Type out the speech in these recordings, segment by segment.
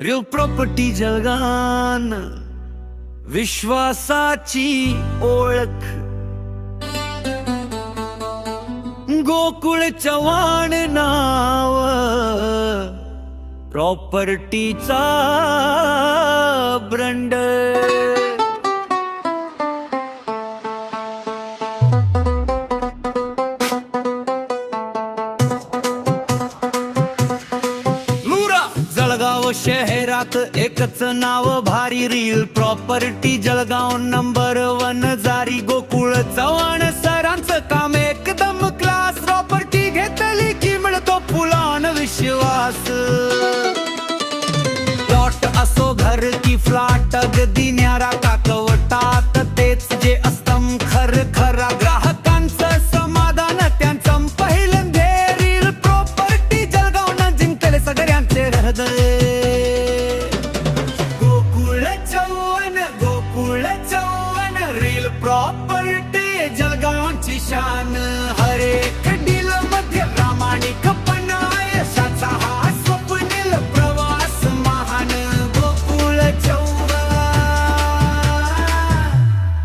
Real property जगान विश्वासाची ओळख. गोकुळ चव्हाण नाव. प्रॉपर्टीचा ब्रंड जळगाव शहरात एकच नाव भारी reel property Jalgaon number one जारी. गोकुळ चव्हाण सरांचं काम एकदम क्लास प्रॉपर्टी घेतली की मिळतो फुलान विश्वास. प्लॉट असो घर की फ्लॅट अगदी न्यारा काकवटात. तेच जे असतम खर खरा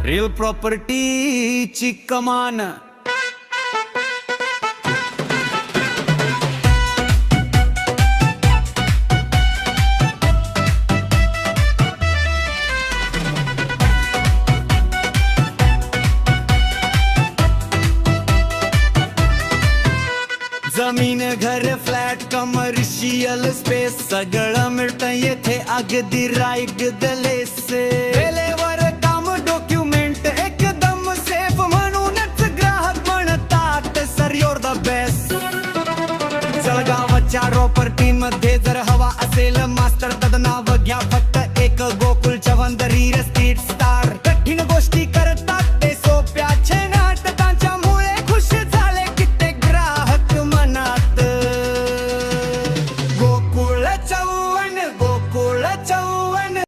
रिअल प्रॉपर्टीची कमान जमीन घर फ्लॅट कमर्शियल स्पेस सगळं मिळतं येथे. अगदी राईट दले तुमच्या प्रॉपर्टी मध्ये जर हवा असेल मास्टर तद नाव घ्या. फक्त एक गोकुल चव्हाण स्टार कठीण गोष्टी